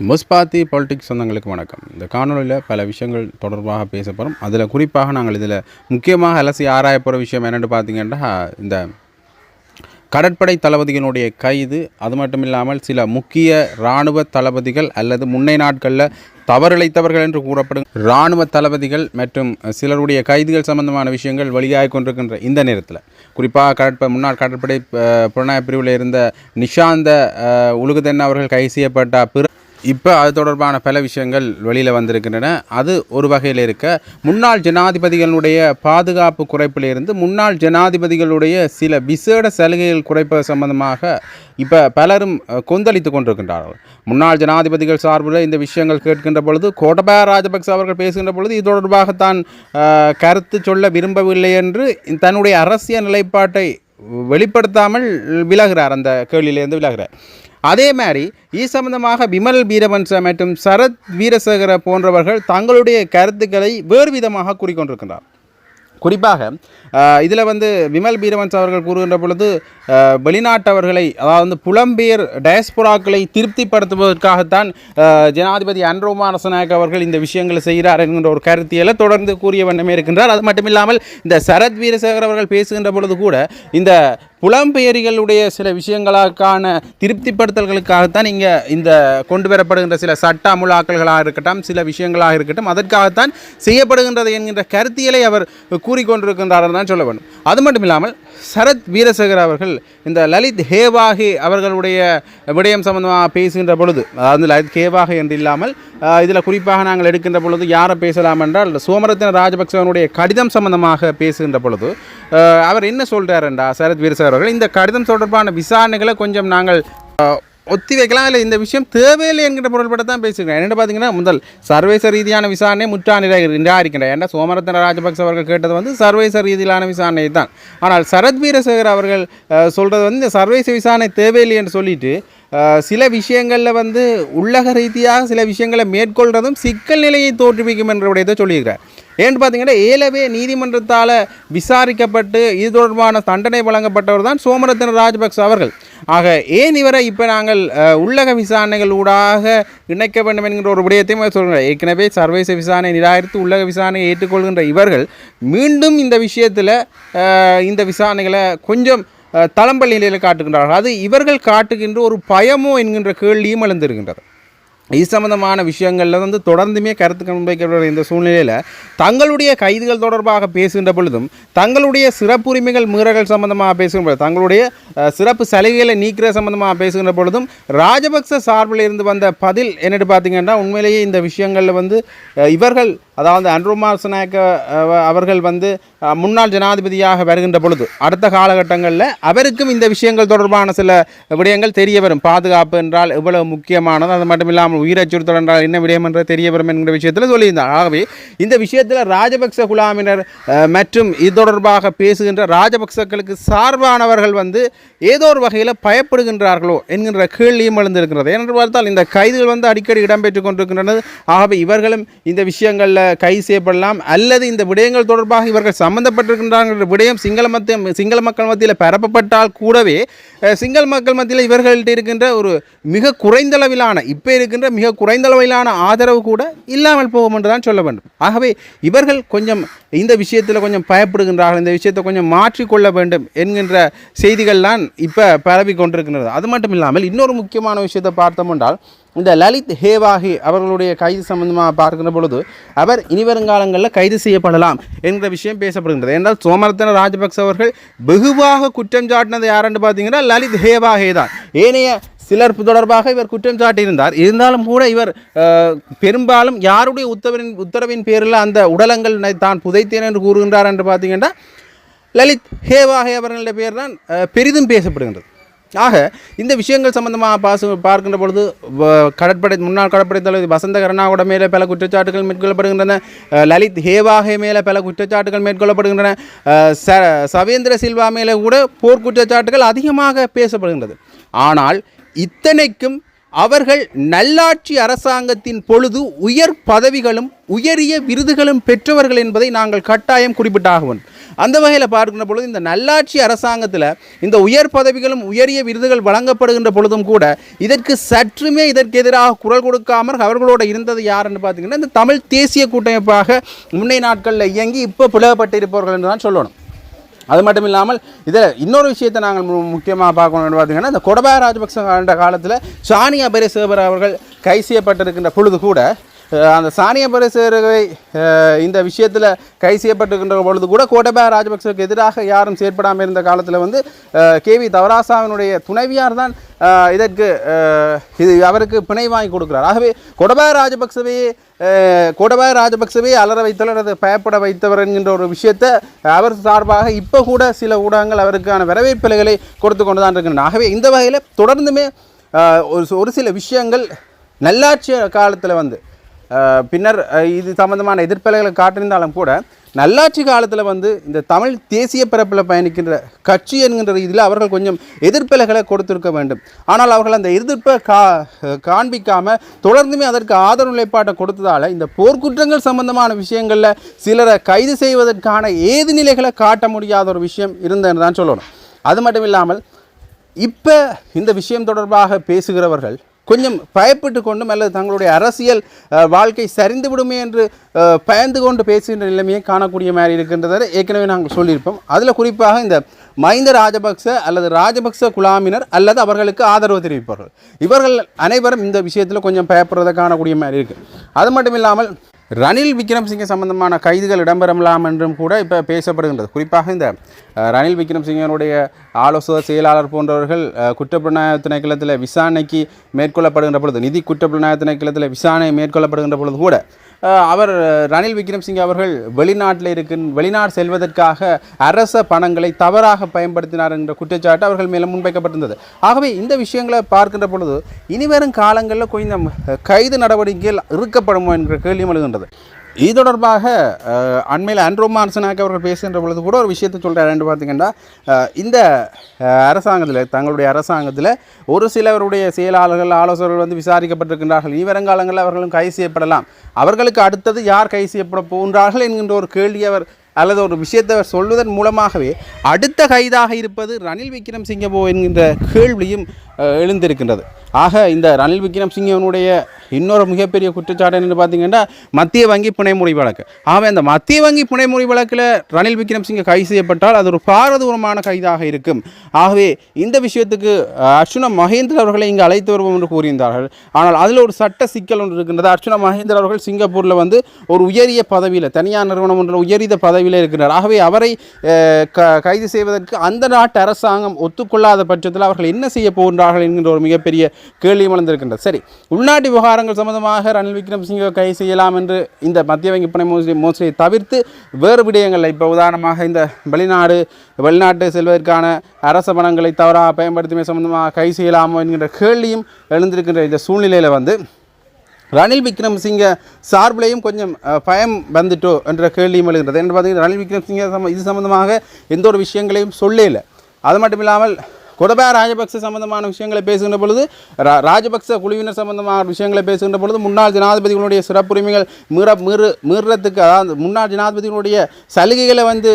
முஸ்பாத்தி politics சொந்தங்களுக்கு வணக்கம். இந்த காணொலியில் பல விஷயங்கள் தொடர்பாக பேசப்படும். அதில் குறிப்பாக நாங்கள் இதில் முக்கியமாக அலசி ஆராய போகிற விஷயம் என்னென்னு பார்த்தீங்கன்னா இந்த கடற்படை தளபதிகளுடைய கைது அது மட்டும் இல்லாமல் சில முக்கிய இராணுவ தளபதிகள் அல்லது முன்னை நாட்களில் தவறிழைத்தவர்கள் என்று கூறப்படும் இராணுவ தளபதிகள் மற்றும் சிலருடைய கைதுகள் சம்பந்தமான விஷயங்கள் வெளியாகி கொண்டிருக்கின்ற இந்த நேரத்தில். குறிப்பாக கடற்ப முன்னாள் கடற்படை அஹ், புலனாய்வு பிரிவில் இருந்த நிஷாந்த அஹ், உலுகுதென் அவர்கள் கைது செய்யப்பட்ட பிற இப்போ அது தொடர்பான பல விஷயங்கள் வெளியில் வந்திருக்கின்றன. அது ஒரு வகையில் இருக்க முன்னாள் ஜனாதிபதிகளுடைய பாதுகாப்பு குறைப்பிலிருந்து முன்னாள் ஜனாதிபதிகளுடைய சில விசேட சலுகைகள் குறைப்பது சம்பந்தமாக இப்போ பலரும் கொந்தளித்து கொண்டிருக்கின்றார்கள். முன்னாள் ஜனாதிபதிகள் சார்பில் இந்த விஷயங்கள் கேட்கின்ற பொழுது கோட்டபாய ராஜபக்ச அவர்கள் பேசுகின்ற பொழுது இது தொடர்பாக தான் கருத்து சொல்ல விரும்பவில்லை என்று தன்னுடைய அரசியல் நிலைப்பாட்டை வெளிப்படுத்தாமல் விலகிறார் அந்த கேள்வியிலேருந்து விலகிறார். அதே மாதிரி இது சம்பந்தமாக விமல் வீரவன்ச மற்றும் சரத் வீரசேகர போன்றவர்கள் தங்களுடைய கருத்துக்களை வேறு விதமாக கூறிக்கொண்டிருக்கின்றார். குறிப்பாக இதில் வந்து விமல் பீரவன்ஸ் அவர்கள் கூறுகின்ற பொழுது வெளிநாட்டவர்களை அதாவது வந்து புலம்பெயர் டயஸ்புராக்களை திருப்திப்படுத்துவதற்காகத்தான் ஜனாதிபதி அன்ரோமா அரசநாயக் அவர்கள் இந்த விஷயங்களை செய்கிறார் என்கின்ற ஒரு கருத்தியலை தொடர்ந்து கூறிய வண்ணமே இருக்கின்றார். அது மட்டுமில்லாமல் இந்த சரத் வீரசேகர் அவர்கள் பேசுகின்ற பொழுது கூட இந்த புலம்பெயரிகளுடைய சில விஷயங்களுக்கான திருப்திப்படுத்தல்களுக்காகத்தான் இங்கே இந்த கொண்டு வரப்படுகின்ற சில சட்ட அமுலாக்கல்களாக இருக்கட்டும் சில விஷயங்களாக இருக்கட்டும் அதற்காகத்தான் செய்யப்படுகின்றது என்கின்ற கருத்தியலை அவர் கூறிக்கொண்டிருக்கின்றார் தான் சொல்ல வேண்டும். அது மட்டும் இல்லாமல் சரத் வீரசேகர் அவர்கள் இந்த லலித் ஹேவாகி அவர்களுடைய விடயம் சம்பந்தமாக பேசுகின்ற பொழுது அதாவது லலித் ஹேவாகி என்று இல்லாமல் இதில் குறிப்பாக நாங்கள் எடுக்கின்ற பொழுது யாரை பேசலாம் என்றால் சோமரத்தின ராஜபக்சவனுடைய கடிதம் சம்பந்தமாக பேசுகின்ற பொழுது அவர் என்ன சொல்கிறார் சொல்கிறாருண்டா சரத் வீரசேகர் அவர்கள் இந்த கடிதம் தொடர்பான விசாரணைகளை கொஞ்சம் நாங்கள் ஒத்தி வைக்கலாம். இல்லை இந்த விஷயம் தேவையில்லை என்கிற பொருள்பட தான் பேசுகிறேன். என்னென்னு பார்த்தீங்கன்னா முதல் சர்வதேச ரீதியான விசாரணை முற்றா நிரா நிராகரிக்கின்றேன் ஏன்னா சோமரத்தன ராஜபக்ச அவர்கள் கேட்டது வந்து சர்வதேச ரீதியிலான விசாரணை தான். ஆனால் சரத் வீரசேகர் அவர்கள் சொல்கிறது வந்து இந்த சர்வதேச விசாரணை தேவையில்லை என்று சொல்லிட்டு சில விஷயங்களில் வந்து உள்ளக ரீதியாக சில விஷயங்களை மேற்கொள்றதும் சிக்கல் நிலையை தோற்றுவிக்கும் என்ற விடயத்தை சொல்லியிருக்கிறார். ஏன்னு பார்த்தீங்கன்னா ஏலவே நீதிமன்றத்தால் விசாரிக்கப்பட்டு இது தொடர்பான தண்டனை வழங்கப்பட்டவர் தான் சோமரத்தன ராஜபக்ச அவர்கள். ஆக ஏன் இவரை இப்போ நாங்கள் உள்ளக விசாரணைகள் ஊடாக இணைக்க வேண்டும் என்கிற ஒரு விடயத்தையும் சொல்கிறேன் ஏற்கனவே சர்வதேச விசாரணை நிராகரித்து உள்ளக விசாரணையை ஏற்றுக்கொள்கின்ற இவர்கள் மீண்டும் இந்த விஷயத்தில் இந்த விசாரணைகளை கொஞ்சம் அஹ், தளம்பல் நிலையில் காட்டுகின்றார்கள். அது இவர்கள் காட்டுகின்ற ஒரு பயமோ என்கின்ற கேள்வியும் எழுந்திருக்கின்றது. இது சம்பந்தமான விஷயங்களில் வந்து தொடர்ந்துமே கருத்து முன்வைக்கப்படுற இந்த சூழ்நிலையில் தங்களுடைய கைதுகள் தொடர்பாக பேசுகின்ற பொழுதும் தங்களுடைய சிறப்புரிமைகள் மீறல்கள் சம்பந்தமாக பேசுகின்ற பொழுது தங்களுடைய சிறப்பு சலுகைகளை நீக்கிற சம்பந்தமாக பேசுகின்ற பொழுதும் ராஜபக்ச சார்பில் இருந்து வந்த பதில் என்னென்னு பார்த்தீங்கன்னா உண்மையிலேயே இந்த விஷயங்களில் வந்து இவர்கள் அதாவது அன்ருமாசனாக்க அவர்கள் வந்து முன்னாள் ஜனாதிபதியாக வருகின்ற பொழுது அடுத்த காலகட்டங்களில் அவருக்கும் இந்த விஷயங்கள் தொடர்பான சில விடயங்கள் தெரிய வரும். பாதுகாப்பு என்றால் எவ்வளவு முக்கியமானது அது மட்டும் இல்லாமல் உயிர் அச்சுறுத்தல் என்றால் என்ன விடயம் என்று தெரிய வரும் என்கிற விஷயத்தில் சொல்லியிருந்தார். ஆகவே இந்த விஷயத்தில் ராஜபக்ச குழாமினர் மற்றும் இது தொடர்பாக பேசுகின்ற ராஜபக்சக்களுக்கு சார்பானவர்கள் வந்து ஏதோ ஒரு வகையில் பயப்படுகின்றார்களோ என்கின்ற கேள்வியும் எழுந்திருக்கிறது. என்று பார்த்தால் இந்த கைதுகள் வந்து அடிக்கடி இடம்பெற்றுக் கொண்டிருக்கின்றன. ஆகவே இவர்களும் இந்த விஷயங்களில் கைது செய்யப்படலாம் அல்லது இந்த விடயங்கள் தொடர்பாக இவர்கள் சம்பந்தப்பட்டிருக்கின்றார்கள். விடயம் சிங்கள மத்திய சிங்கள மக்கள் மத்தியில் பரப்பப்பட்டால் கூடவே சிங்கள மக்கள் மத்தியில் இவர்கள்ட்ட இருக்கின்ற ஒரு மிக குறைந்தளவிலான இப்போ இருக்கின்ற மிக குறைந்தளவிலான ஆதரவு கூட இல்லாமல் போகும் என்று தான் சொல்ல வேண்டும். ஆகவே இவர்கள் கொஞ்சம் இந்த விஷயத்தில் கொஞ்சம் பயப்படுகின்றார்கள். இந்த விஷயத்தை கொஞ்சம் மாற்றிக்கொள்ள வேண்டும் என்கின்ற செய்திகள்லாம் இப்போ பரவி கொண்டிருக்கின்றது அது மட்டும் இல்லாமல் இன்னொரு முக்கியமான விஷயத்தை பார்த்தோம் என்றால் இந்த லலித் ஹேவாகி அவர்களுடைய கைது சம்பந்தமாக பார்க்கின்ற பொழுது அவர் இனி வருங்காலங்களில் கைது செய்யப்படலாம் என்கிற விஷயம் பேசப்படுகின்றது. என்றால் சோமரத்தன ராஜபக்ச அவர்கள் வெகுவாக குற்றம் சாட்டினது யாருன்னு பார்த்தீங்கன்னா லலித் ஹேவாகே தான். ஏனைய சிலர் தொடர்பாக இவர் குற்றம் சாட்டியிருந்தார். இருந்தாலும் கூட இவர் பெரும்பாலும் யாருடைய உத்தரவின் உத்தரவின் பேரில் அந்த உடலங்கள் தான் புதைத்தேன் என்று கூறுகின்றார் என்று பார்த்தீங்கன்னா லலித் ஹேவாகே அவர்களுடைய பேர் தான் பெரிதும் பேசப்படுகின்றது. ஆக இந்த விஷயங்கள் சம்பந்தமாக பாசு பார்க்கின்ற பொழுது கடற்படை முன்னாள் கடற்படை தளபதி வசந்த கருணாவோட மேலே பல குற்றச்சாட்டுகள் மேற்கொள்ளப்படுகின்றன. லலித் ஹேவாகே மேலே பல குற்றச்சாட்டுகள் மேற்கொள்ளப்படுகின்றன. ச சவேந்திர சில்வா மேலே கூட போர் குற்றச்சாட்டுகள் அதிகமாக பேசப்படுகின்றது. ஆனால் இத்தனைக்கும் அவர்கள் நல்லாட்சி அரசாங்கத்தின் பொழுது உயர் பதவிகளும் உயரிய விருதுகளும் பெற்றவர்கள் என்பதை நாங்கள் கட்டாயம் குறிப்பிட்டாகவும். அந்த வகையில் பார்க்கின்ற பொழுது இந்த நல்லாட்சி அரசாங்கத்தில் இந்த உயர் பதவிகளும் உயரிய விருதுகள் வழங்கப்படுகின்ற பொழுதும் கூட இதற்கு சற்றுமே இதற்கு எதிராக குரல் கொடுக்காமல் அவர்களோடு இருந்தது யாருன்னு பார்த்தீங்கன்னா இந்த தமிழ் தேசிய கூட்டமைப்பாக முன்னை நாட்களில் இயங்கி இப்போ பிளவுபட்டிருப்பவர்கள் என்று தான் சொல்லணும். அது மட்டும் இல்லாமல் இதில் இன்னொரு விஷயத்தை நாங்கள் முக்கியமாக பார்க்கணும்னு பார்த்தீங்கன்னா இந்த கொடபாய ராஜபக்ச காலத்தில் சானியா பெரேசேவர் அவர்கள் கை செய்யப்பட்டிருக்கின்ற பொழுது கூட அந்த சானிய பெரேசேவை இந்த விஷயத்தில் கை செய்யப்பட்டிருக்கின்ற பொழுது கூட கோட்டபாய ராஜபக்சவுக்கு எதிராக யாரும் செயற்படாமல் இருந்த காலத்தில் வந்து கே வி தவராசாவினுடைய துணைவியார் தான் இதற்கு இது அவருக்கு பிணை வாங்கி கொடுக்கிறார். ஆகவே கொடபாய ராஜபக்சவையே கோடபாய ராஜபக்சவே அலற வைத்தவர் அல்லது பயப்பட வைத்தவர் என்கின்ற ஒரு விஷயத்தை அவர் சார்பாக இப்போ கூட சில ஊடகங்கள் அவருக்கான வரவேற்பலைகளை கொடுத்து கொண்டு தான் இருக்கின்றன. ஆகவே இந்த வகையில் தொடர்ந்துமே ஒரு ஒரு சில விஷயங்கள் நல்லாட்சி காலத்தில் வந்து பின்னர் இது சம்பந்தமான எதிர்ப்பலைகளை காட்டியிருந்தாலும் கூட நல்லாட்சி காலத்தில் வந்து இந்த தமிழ் தேசிய பரப்பில் பயணிக்கின்ற கட்சி என்கின்ற ரீதியில் அவர்கள் கொஞ்சம் எதிர்ப்பலைகளை கொடுத்திருக்க வேண்டும். ஆனால் அவர்கள் அந்த எதிர்ப்பை கா காண்பிக்காமல் தொடர்ந்துமே அதற்கு ஆதரவு நிலைப்பாட்டை கொடுத்ததால் இந்த போர்க்குற்றங்கள் சம்பந்தமான விஷயங்களில் சிலரை கைது செய்வதற்கான ஏது நிலைகளை காட்ட முடியாத ஒரு விஷயம் இருந்ததுன்னு தான் சொல்லணும். அது மட்டும் இல்லாமல் இப்போ இந்த விஷயம் தொடர்பாக பேசுகிறவர்கள் கொஞ்சம் பயப்பட்டு கொண்டும் அல்லது தங்களுடைய அரசியல் வாழ்க்கை சரிந்து விடுமே என்று பயந்து கொண்டு பேசுகின்ற நிலைமையை காணக்கூடிய மாதிரி இருக்கின்றதை ஏற்கனவே நாங்கள் சொல்லியிருப்போம். அதில் குறிப்பாக இந்த மஹிந்த ராஜபக்ச அல்லது ராஜபக்ச குழாமினர் அல்லது அவர்களுக்கு ஆதரவு தெரிவிப்பவர்கள் இவர்கள் அனைவரும் இந்த விஷயத்தில் கொஞ்சம் பயப்படுறதை காணக்கூடிய மாதிரி இருக்குது அது மட்டும் இல்லாமல் ரணில் விக்ரம்சிங்க சம்பந்தமான கைதுகள் இடம்பெறலாம் என்றும் கூட இப்போ பேசப்படுகின்றது. குறிப்பாக இந்த ரணில் விக்ரம்சிங்கனுடைய ஆலோசகர் செயலாளர் போன்றவர்கள் அஹ், குற்றப்புலனாய்வு திணைக்களத்தில் விசாரணைக்கு மேற்கொள்ளப்படுகின்ற பொழுது நிதி குற்றப்புலனாய்வு திணைக்களத்தில் விசாரணை மேற்கொள்ளப்படுகின்ற பொழுது கூட அவர் ரணில் விக்ரம்சிங்கே அவர்கள் வெளிநாட்டில் இருக்கின் வெளிநாடு செல்வதற்காக அரச பணங்களை தவறாக பயன்படுத்தினார் என்ற குற்றச்சாட்டு அவர்கள் மேலும் முன்வைக்கப்பட்டிருந்தது. ஆகவே இந்த விஷயங்களை பார்க்கின்ற பொழுது இனிவரும் காலங்களில் கொஞ்சம் கைது நடவடிக்கைகள் இருக்கப்படும் என்ற கேள்வியும் எழுகின்றது. இது தொடர்பாக அண்மையில் ஆண்ட்ரோ மார்சனாக் அவர்கள் பேசுகின்ற பொழுது கூட ஒரு விஷயத்தை சொல்கிறார் பார்த்தீங்கன்னா இந்த அரசாங்கத்தில் தங்களுடைய அரசாங்கத்தில் ஒரு சிலவருடைய செயலாளர்கள் ஆலோசகர்கள் வந்து விசாரிக்கப்பட்டிருக்கின்றார்கள். இனி வருங்காலங்களில் அவர்களும் கைது செய்யப்படலாம். அவர்களுக்கு அடுத்தது யார் கைது செய்யப்பட போகின்றார்கள் என்கின்ற ஒரு கேள்வி அவர் அல்லது ஒரு விஷயத்தை அவர் சொல்வதன் மூலமாகவே அடுத்த கைதாக இருப்பது ரணில் விக்ரம் சிங்கபோ என்கின்ற கேள்வியும் எழுந்திருக்கின்றது. ஆக இந்த ரணில் விக்ரம் சிங்கவனுடைய இன்னொரு மிகப்பெரிய குற்றச்சாட்டு என்னென்னு பார்த்தீங்கன்னா மத்திய வங்கி புனைமுறை வழக்கு. ஆகவே அந்த மத்திய வங்கி புனைமுறை வழக்கில் ரணில் விக்ரம்சிங்கை கைது செய்யப்பட்டால் அது ஒரு பாரதூரமான கைதாக இருக்கும். ஆகவே இந்த விஷயத்துக்கு அஹ், அர்ச்சுனா மகேந்திர அவர்களை இங்கே அழைத்து வருவோம் என்று கூறியிருந்தார்கள். ஆனால் அதில் ஒரு சட்ட சிக்கல் ஒன்று இருக்கின்றது. அர்ச்சுனா மகேந்திர அவர்கள் சிங்கப்பூரில் வந்து ஒரு உயரிய பதவியில் தனியார் நிறுவனம் ஒன்றில் உயரிய பதவியில் இருக்கிறார். ஆகவே அவரை க கைது செய்வதற்கு அந்த நாட்டு அரசாங்கம் ஒத்துக்கொள்ளாத பட்சத்தில் அவர்கள் என்ன செய்ய போகின்றார்கள் என்கின்ற ஒரு மிகப்பெரிய கேள்வி வளர்ந்திருக்கின்றது சரி உள்நாட்டு விவகாரங்கள் சம்பந்தமாக ரணில் விக்ரமசிங்க கை செய்யலாம் என்று இந்த மத்திய வங்கி பண மோசடி மோசடியை தவிர்த்து வேறு விடயங்களில் இப்போ உதாரணமாக இந்த வெளிநாடு வெளிநாட்டு செல்வதற்கான அரச பணங்களை தவறாக பயன்படுத்துமே சம்பந்தமாக கை செய்யலாமோ என்கின்ற கேள்வியும் எழுந்திருக்கின்ற இந்த சூழ்நிலையில் வந்து ரணில் விக்ரமசிங்க சார்பிலையும் கொஞ்சம் பயம் வந்துட்டோ என்ற கேள்வியும் எழுகின்றது. என்று பார்த்தீங்கன்னா ரணில் விக்ரமசிங்க இது சம்பந்தமாக எந்த ஒரு விஷயங்களையும் சொல்லல அது மட்டும் இல்லாமல் கொடபா ராஜபக்ச சம்பந்தமான விஷயங்களை பேசுகின்ற பொழுது ரா ராஜபக்ச குழுவினர் சம்பந்தமான விஷயங்களை பேசுகின்ற பொழுது முன்னாள் ஜனாதிபதிகளுடைய சிறப்புரிமைகள் மீற மீறு மீறுறதுக்கு அதாவது முன்னாள் ஜனாதிபதிகளுடைய சலுகைகளை வந்து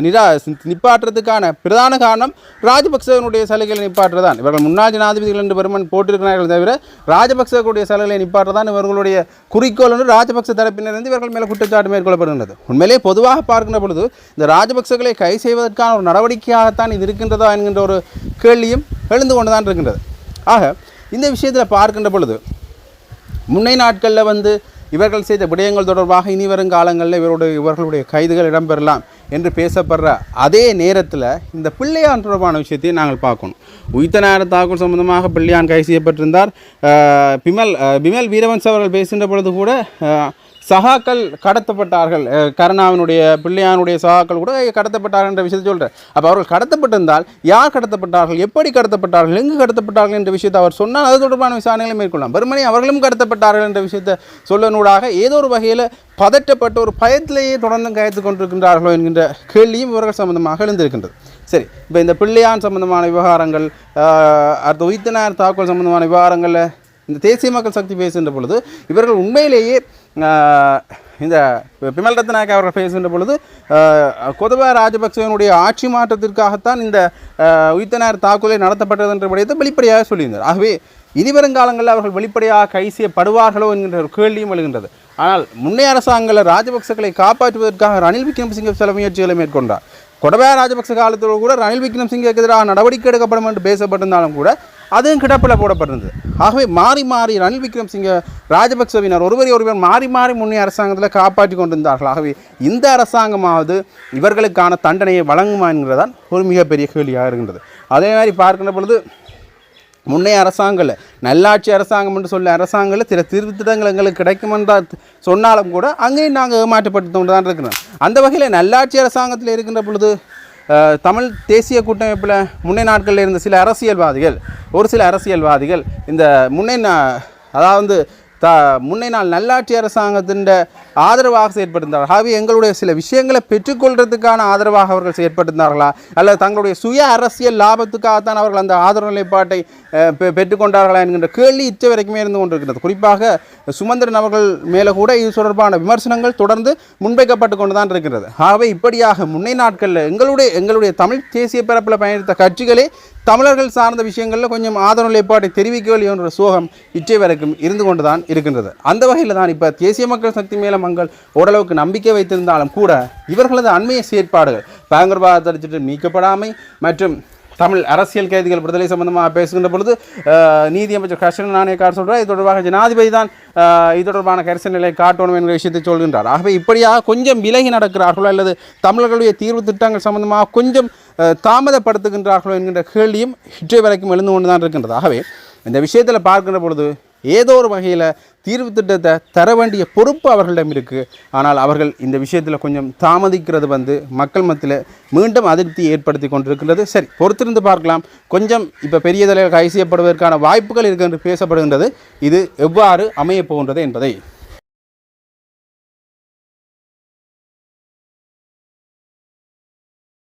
நிரா நிப்பாட்டுறதுக்கான பிரதான காரணம் ராஜபக்சவனுடைய சலுகைகளை நிப்பாட்டுறதான் இவர்கள் முன்னாள் ஜனாதிபதிகள் என்று பெருமன் போட்டிருக்கிறார்கள் தவிர ராஜபக்சவுடைய சலுகைகளை நிப்பாட்டுறதான் இவர்களுடைய குறிக்கோள் என்று ராஜபக்ச தரப்பினரிருந்து இவர்கள் மேலே குற்றச்சாட்டு மேற்கொள்ளப்படுகின்றது. உண்மையிலே பொதுவாக பார்க்கின்ற பொழுது இந்த ராஜபக்சகளை கை செய்வதற்கான ஒரு நடவடிக்கையாகத்தான் இது இருக்கின்றதா என்கின்ற ஒரு கேள்வியும் எழுந்து கொண்டு தான் இருக்கின்றது. ஆக இந்த விஷயத்தில் பார்க்கின்ற பொழுது முன்னை நாட்களில் வந்து இவர்கள் செய்த விடயங்கள் தொடர்பாக இனி வரும் காலங்களில் இவருடைய இவர்களுடைய கைதுகள் இடம்பெறலாம் என்று பேசப்படுற அதே நேரத்தில் இந்த பிள்ளையான் தொடர்பான விஷயத்தை நாங்கள் பார்க்கணும். உயிர்த்த நேர தாக்குதல் சம்பந்தமாக பிள்ளையான் கைது செய்யப்பட்டிருந்தார். பிமல் பிமல் வீரவன்ஸ் அவர்கள் பேசுகின்ற பொழுது கூட சகாக்கள் கடத்தப்பட்டார்கள். கருணாவினுடைய பிள்ளையானுடைய சகாக்கள் கூட கடத்தப்பட்டார்கள் என்ற விஷயத்தை சொல்கிறார் அப்போ அவர்கள் கடத்தப்பட்டிருந்தால் யார் கடத்தப்பட்டார்கள்? எப்படி கடத்தப்பட்டார்கள்? எங்கு கடத்தப்பட்டார்கள் என்ற விஷயத்தை அவர் சொன்னால் அது தொடர்பான விசாரணைகளை மேற்கொள்ளலாம். பெருமனை அவர்களும் கடத்தப்பட்டார்கள் என்ற விஷயத்தை சொல்லனூடாக ஏதோ ஒரு வகையில் பதற்றப்பட்ட ஒரு பயத்திலேயே தொடர்ந்து கயத்து கொண்டிருக்கின்றார்களோ என்கின்ற கேள்வியும் இவர்கள் சம்பந்தமாக எழுந்திருக்கின்றது. சரி இப்போ இந்த பிள்ளையான் சம்பந்தமான விவகாரங்கள் அடுத்த உயிர்த்தனார் தாக்குதல் சம்பந்தமான விவகாரங்களில் இந்த தேசிய மக்கள் சக்தி பேசுகின்ற பொழுது இவர்கள் உண்மையிலேயே இந்த பிமல் ரத்நாயக் அவர்கள் பேசுகின்ற பொழுது கொதவா ராஜபக்சேவனுடைய ஆட்சி மாற்றத்திற்காகத்தான் இந்த உயிர்த்தனார் தாக்குதலை நடத்தப்பட்டது என்ற விடயத்தை வெளிப்படையாக சொல்லியிருந்தார். ஆகவே இனிவருங்காலங்களில் அவர்கள் வெளிப்படையாக கை செய்யப்படுவார்களோ என்கின்ற ஒரு கேள்வியும் எழுகின்றது. ஆனால் முன்னைய அரசாங்கங்கள் ராஜபக்சக்களை காப்பாற்றுவதற்காக ரணில் விக்ரமசிங்க சில முயற்சிகளை மேற்கொண்டார். கொடபய ராஜபக்ச காலத்தில் கூட ரணில் விக்ரமசிங்கக்கு எதிராக நடவடிக்கை எடுக்கப்படும் என்று பேசப்பட்டிருந்தாலும் கூட அதுவும் கிடப்பில் போடப்பட்டிருந்தது. ஆகவே மாறி மாறி ரணில் விக்ரமசிங்க ராஜபக்சவினர் ஒருவரை ஒருவர் மாறி மாறி முன்னே அரசாங்கத்தில் காப்பாற்றி கொண்டிருந்தார்கள். ஆகவே இந்த அரசாங்கமாவது இவர்களுக்கான தண்டனையை வழங்குமா என்கிறதான் ஒரு மிகப்பெரிய கேள்வியாக இருக்கின்றது. அதே மாதிரி பார்க்கின்ற பொழுது முன்னைய அரசாங்கங்கள் நல்லாட்சி அரசாங்கம் என்று சொல்ல அரசாங்கங்கள் சில திருத்திட்டங்கள் எங்களுக்கு கிடைக்கும் தான் சொன்னாலும் கூட அங்கேயும் நாங்கள் ஏமாற்றப்பட்டு கொண்டு தான் இருக்கிறோம். அந்த வகையில் நல்லாட்சி அரசாங்கத்தில் இருக்கின்ற பொழுது தமிழ் தேசிய கூட்டமைப்பில் முன்னே நாட்களில் இருந்த சில அரசியல்வாதிகள் ஒரு சில அரசியல்வாதிகள் இந்த முன்னே நா- அதாவது த முன்னை நாள் நல்லாட்சி அரசாங்கத்தின் ஆதரவாக செயற்பட்டிருந்தார்கள். ஆகவே எங்களுடைய சில விஷயங்களை பெற்றுக்கொள்றதுக்கான ஆதரவாக அவர்கள் செயற்பட்டிருந்தார்களா? அல்லது தங்களுடைய சுய அரசியல் லாபத்துக்காகத்தான் அவர்கள் அந்த ஆதரவு நிலைப்பாட்டை பெ- பெற்றுக்கொண்டார்களா என்கின்ற கேள்வி இச்ச வரைக்குமே இருந்து கொண்டிருக்கிறது. குறிப்பாக சுமந்திரன் அவர்கள் மேலே கூட இது தொடர்பான விமர்சனங்கள் தொடர்ந்து முன்வைக்கப்பட்டு கொண்டு தான் இருக்கிறது. ஆகவே இப்படியாக முன்னை நாட்களில் எங்களுடைய எங்களுடைய தமிழ் தேசிய பரப்பில் பயணித்த கட்சிகளே தமிழர்கள் சார்ந்த விஷயங்களில் கொஞ்சம் ஆதரவு நிலைப்பாட்டை தெரிவிக்கவில்லை என்ற சோகம் இச்சை வரைக்கும் இருந்து கொண்டு தான் இருக்கின்றது. அந்த வகையில் தான் இப்போ தேசிய மக்கள் சக்தி மேல மக்கள் ஓரளவுக்கு நம்பிக்கை வைத்திருந்தாலும் கூட இவர்களது அண்மைய செயற்பாடுகள் பயங்கரவாத திட்டம் நீக்கப்படாமை மற்றும் தமிழ் அரசியல் கைதிகள் விடுதலை சம்பந்தமாக பேசுகின்ற பொழுது அஹ், நீதியமைச்சர் கர்ஷன் நாணயக்கார் சொல்கிறார் இது தொடர்பாக ஜனாதிபதி தான் இது தொடர்பான கரிசன நிலை காட்டணும் என்கிற விஷயத்தை சொல்கின்றார். ஆகவே இப்படியாக கொஞ்சம் விலகி நடக்கிறார்களோ அல்லது தமிழர்களுடைய தீர்வு திட்டங்கள் சம்பந்தமாக கொஞ்சம் தாமதப்படுத்துகின்றார்களோ என்கின்ற கேள்வியும் இற்றை வரைக்கும் எழுந்து கொண்டு தான் இருக்கின்றது. ஆகவே இந்த விஷயத்தில் பார்க்கின்ற பொழுது ஏதோ ஒரு வகையில் தீர்வு திட்டத்தை தர வேண்டிய பொறுப்பு அவர்களிடம் இருக்குது ஆனால் அவர்கள் இந்த விஷயத்தில் கொஞ்சம் தாமதிக்கிறது வந்து மக்கள் மத்தியில் மீண்டும் அதிருப்தி ஏற்படுத்தி கொண்டிருக்கின்றது. சரி பொறுத்திருந்து பார்க்கலாம். கொஞ்சம் இப்போ பெரிய தலைவர் கை செய்யப்படுவதற்கான வாய்ப்புகள் இருக்கு என்று பேசப்படுகின்றது. இது எவ்வாறு அமையப் போகின்றது என்பதை.